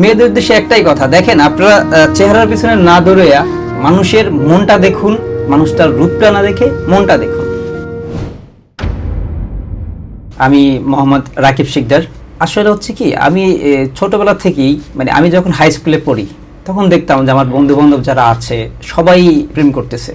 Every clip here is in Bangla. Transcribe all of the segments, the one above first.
মেয়েদের উদ্দেশ্যে একটাই কথা, দেখেন আপনারা চেহারার পিছনে না দৌড়িয়া মানুষের মনটা দেখুন, মানুষটার রূপটা না দেখে মনটা দেখুন। আমি মোহাম্মদ রাকিব শিকদার। আসলে হচ্ছে কি, আমি ছোটবেলা থেকেই মানে আমি যখন হাই স্কুলে পড়ি, তখন দেখতাম যে আমার বন্ধু বান্ধব যারা আছে, সবাই প্রেম করতেছে।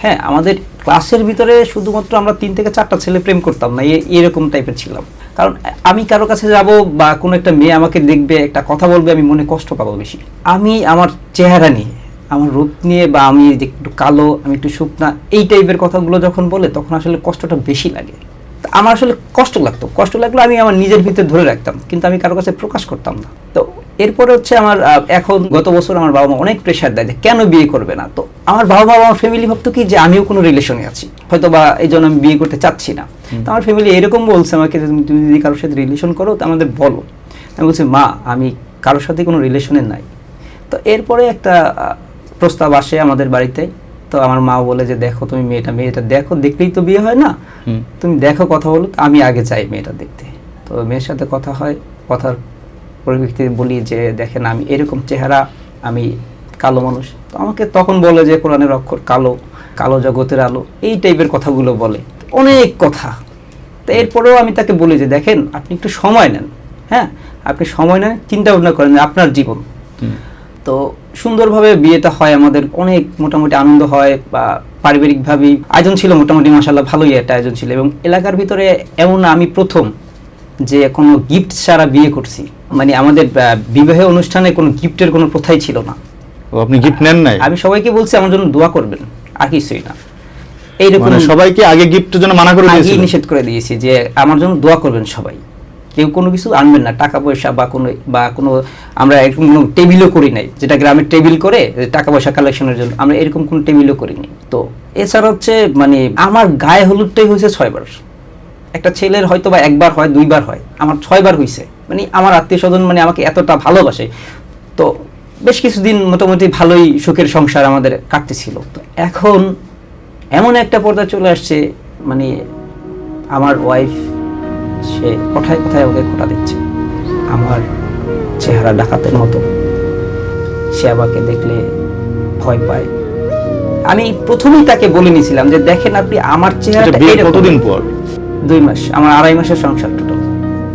হ্যাঁ আমাদের ক্লাসের ভিতরে শুধুমাত্র আমরা তিন থেকে চারটা ছেলে প্রেম করতাম না এরকম টাইপের ছিলাম। কারণ আমি কারও কাছে যাব বা কোনো একটা মেয়ে আমাকে দেখবে, একটা কথা বলবে, আমি মনে কষ্ট পাবো বেশি। আমি আমার চেহারা নিয়ে, আমার রূপ নিয়ে বা আমি যে একটু কালো, আমি একটু শুকনা, এই টাইপের কথাগুলো যখন বলে, তখন আসলে কষ্টটা বেশি লাগে। তা আমার আসলে কষ্ট লাগতো। কষ্ট লাগল আমি আমার নিজের ভিতরে ধরে রাখতাম, কিন্তু আমি কারও কাছে প্রকাশ করতাম না। তো এরপরে হচ্ছে আমার এখন গত বছর আমার বাবা মা অনেক প্রেশার দেয় যে কেন বিয়ে করবে না? তো আমার বাবা মা আমার ফ্যামিলি ভাবতো কি যে আমিও কোনো রিলেশনে আছি। হয়তো বা এই জন্য আমি বিয়ে করতে চাচ্ছি না। তো আমার ফ্যামিলি এরকম বলছে আমাকে যে তুমি তুমি যদি কারোর সাথে রিলেশন করো তো আমাদের বলো। আমি বলছি মা আমি কারোর সাথে কোনো রিলেশনে নাই। তো এরপরে একটা প্রস্তাব আসে আমাদের বাড়িতে। তো আমার মা বলে যে দেখো তুমি মেয়েটা মেয়েটা দেখো দেখলেই তো বিয়ে হয় না। তুমি দেখো কথা বলো আমি আগে চাই মেয়েটা দেখতে। তো মেয়ের সাথে কথা হয় কথার পরিপ্রেক্ষিতে বলি যে দেখেন আমি এরকম চেহারা আমি কালো মানুষ। তো আমাকে তখন বলে যে কোরআনের অক্ষর কালো। কালো জগতের আলো এই টাইপের কথাগুলো বলে। অনেক কথা। তো এরপরেও আমি তাকে বলি যে দেখেন আপনি একটু সময় নেন। হ্যাঁ? আপনি সময় নেন চিন্তা ভাবনা করেন আপনার জীবন। তো সুন্দরভাবে বিয়েটা হয় আমাদের অনেক মোটামুটি আনন্দ হয় বা পারিবারিকভাবেই আয়োজন ছিল মোটামুটি মাসাল্লাহ ভালোই একটা আয়োজন ছিল। এবং এলাকার ভিতরে এমন আমি প্রথম যে কোনো গিফট ছাড়া বিয়ে করছি। মানে আমাদের আহ, বিবাহ অনুষ্ঠানে কোনো গিফটের কোনো প্রথাই ছিল না। আপনি গিফট নেন নাই? আমি সবাইকে বলছি আমার জন্য দোয়া করবেন। আর কিছুই না। এইরকম মানে সবাইকে আগে গিফটের জন্য মানা করে দিয়েছিল? নিষেধ করে দিয়েছি যে আমার জন্য দোয়া করবেন সবাই। কেউ কোনো কিছু আনবেন না টাকা পয়সা বা কোনো বা কোনো আমরা এরকম কোনো টেবিলও করি নাই যেটা গ্রামের টেবিল করে টাকা পয়সা কালেকশনের জন্য আমরা এরকম কোনো টেবিলও করিনি। তো এছাড়া হচ্ছে মানে আমার গায়ে হলুদটাই হয়েছে ছয়বার। একটা ছেলের হয়তো বা একবার হয় দুইবার হয় আমার ছয়বার হয়েছে মানে আমার আত্মীয় স্বজন মানে আমাকে এতটা ভালোবাসে। তো বেশ কিছুদিন মোটামুটি ভালোই সুখের সংসার আমাদের কাটতেছিল। তো এখন এমন একটা পর্দা চলে আসছে মানে আমার ওয়াইফ সে কোথায় কোথায় ওকে খোটা দিচ্ছে? আমার চেহারা ডাকাতের মতো। সে আমাকে দেখলে ভয় পায়। আমি প্রথমেই তাকে বলে নিয়েছিলাম যে দেখেন আপনি আমার চেহারা বিয়ের কতদিন পর? দুই মাস আমার আড়াই মাসের সংসার টোটাল।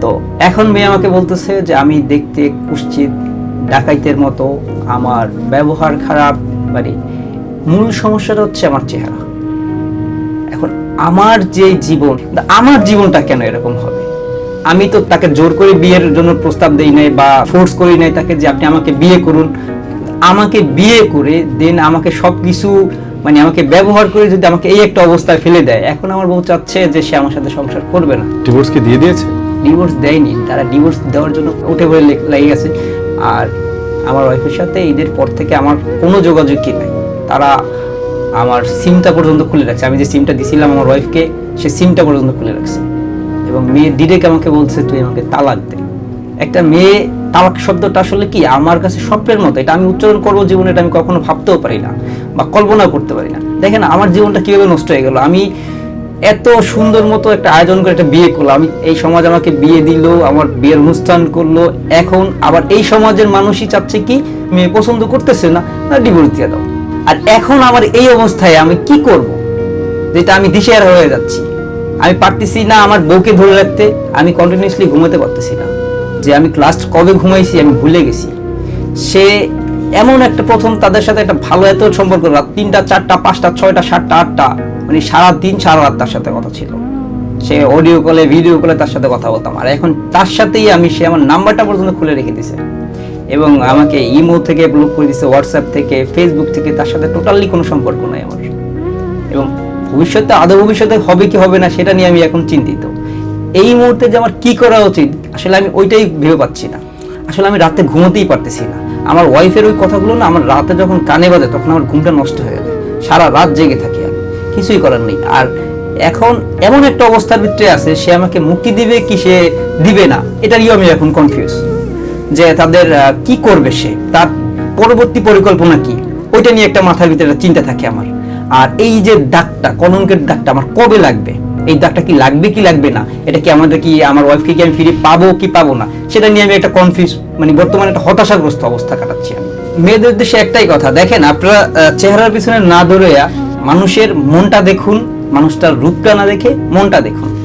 তো এখন মেয়ে আমাকে বলতেছে যে আমি দেখতে কুশ্চিত ডাকাইতের মতো আমার ব্যবহার খারাপ মানে মূল সমস্যাটা হচ্ছে আমার চেহারা। এখন আমার যে জীবন আমার জীবনটা কেন এরকম হবে? আমি তো তাকে জোর করে বিয়ের জন্য প্রস্তাব দেই নাই বা ফোর্স করি নাই তাকে যে আপনি আমাকে বিয়ে করুন। আমাকে বিয়ে করে দেন আমাকে সব কিছু মানে আমাকে ব্যবহার করে যদি আমাকে এই একটা অবস্থায় ফেলে দেয় এখন আমার বউ চাচ্ছে যে সে আমার সাথে সংসার করবে না। ডিভোর্স কি দিয়ে দিয়েছে? ডিভোর্স দেয়নি তারা ডিভোর্স দেওয়ার জন্য উঠে পড়ে লেগে গেছে। আর আমার ওয়াইফের সাথে ঈদের পর থেকে আমার কোনো যোগাযোগই নাই। তারা আমার সিমটা পর্যন্ত খুলে রাখছে। আমি যে সিমটা দিছিলাম আমার ওয়াইফকে সে সিমটা পর্যন্ত খুলে রাখছে। এবং মেয়ে ডিরেক্ট আমাকে বলছে, তুই আমাকে তালাক দে। একটা মেয়ে তালাক শব্দটা আসলে কি? আমার কাছে স্বপ্নের মতো। এটা আমি উচ্চারণ করব জীবনে, এটা আমি কখনো ভাবতেও পারি না বা কল্পনাও করতে পারি না। দেখেন, আমার জীবনটা কীভাবে নষ্ট হয়ে গেল? আমি এত সুন্দর মতো একটা আয়োজন করে একটা বিয়ে করল। আমি, এই সমাজ আমাকে বিয়ে দিল, আমার বিয়ের অনুষ্ঠান করল। এখন আবার এই সমাজের মানুষই চাচ্ছে কি, মেয়ে পছন্দ করতেছে না না ডিভোর্স দিয়ে দাও। আর এখন আমার এই অবস্থায় আমি কি করব? যেটা আমি দিশেহারা হয়ে যাচ্ছি। আমি পারতেছি না আমার বউকে ধরে রাখতে, আমি কন্টিনিউসলি ঘুমাতে পারতেছি না। যে আমি লাস্ট কবে ঘুমাইছি, আমি ভুলে গেছি। সে এমন একটা প্রথম তাদের সাথে একটা ভালো এত সম্পর্ক, রাত তিনটা, চারটা, পাঁচটা, ছয়টা, সাতটা, আটটা। মানে সারা দিন সারা রাত তার সাথে কথা ছিল। সে অডিও কলে ভিডিও কলে তার সাথে কথা বলতাম। আর এখন তার সাথেই আমি সে আমার নাম্বারটা পর্যন্ত খুলে রেখে দিছে। এবং আমাকে ইমো থেকে ব্লক করে দিছে হোয়াটসঅ্যাপ থেকে ফেসবুক থেকে, তার সাথে টোটালি কোনো সম্পর্ক নাই আমার। এবং ভবিষ্যতে, আদৌ ভবিষ্যতে হবে কি হবে না সেটা নিয়ে আমি এখন চিন্তিত। এই মুহূর্তে যে আমার কি করা উচিত, আসলে আমি ওইটাই ভেবে পাচ্ছি না। আসলে আমি রাতে ঘুমোতেই পারতেছি না। আমার ওয়াইফের ওই কথাগুলো না আমার রাতে যখন কানে বাজে, তখন আমার ঘুমটা নষ্ট হয়ে যায়। সারা রাত জেগে থাকি। কিছুই করার নেই। আর এখন এমন একটা অবস্থার ভিতরে আছে, সে আমাকে মুক্তি দিবে কি সে দিবে না এটা নিয়েও আমি এখন কনফিউজ যে তাদের কি করবে সে, তার পরবর্তী পরিকল্পনা কি, ওইটা নিয়ে একটা মাথার ভিতরে চিন্তা থাকে আমার। আর এই যে দাগটা, কলঙ্কের দাগটা, আমার কবে লাগবে? এই দাগটা কি লাগবে কি লাগবে না? এটা কি আমাদের কি, আমার ওয়াইফকে কি আমি ফিরে পাবো কি পাবো না? সেটা নিয়ে আমি একটা কনফিউজ মানে বর্তমানে একটা হতাশাগ্রস্ত অবস্থা কাটাচ্ছি আমি। মেয়েদের উদ্দেশ্যে একটাই কথা, দেখেন আপনারা চেহারার পিছনে না দৌড়িয়া মানুষের মনটা দেখুন মানুষটার রূপটা না দেখে মনটা দেখুন।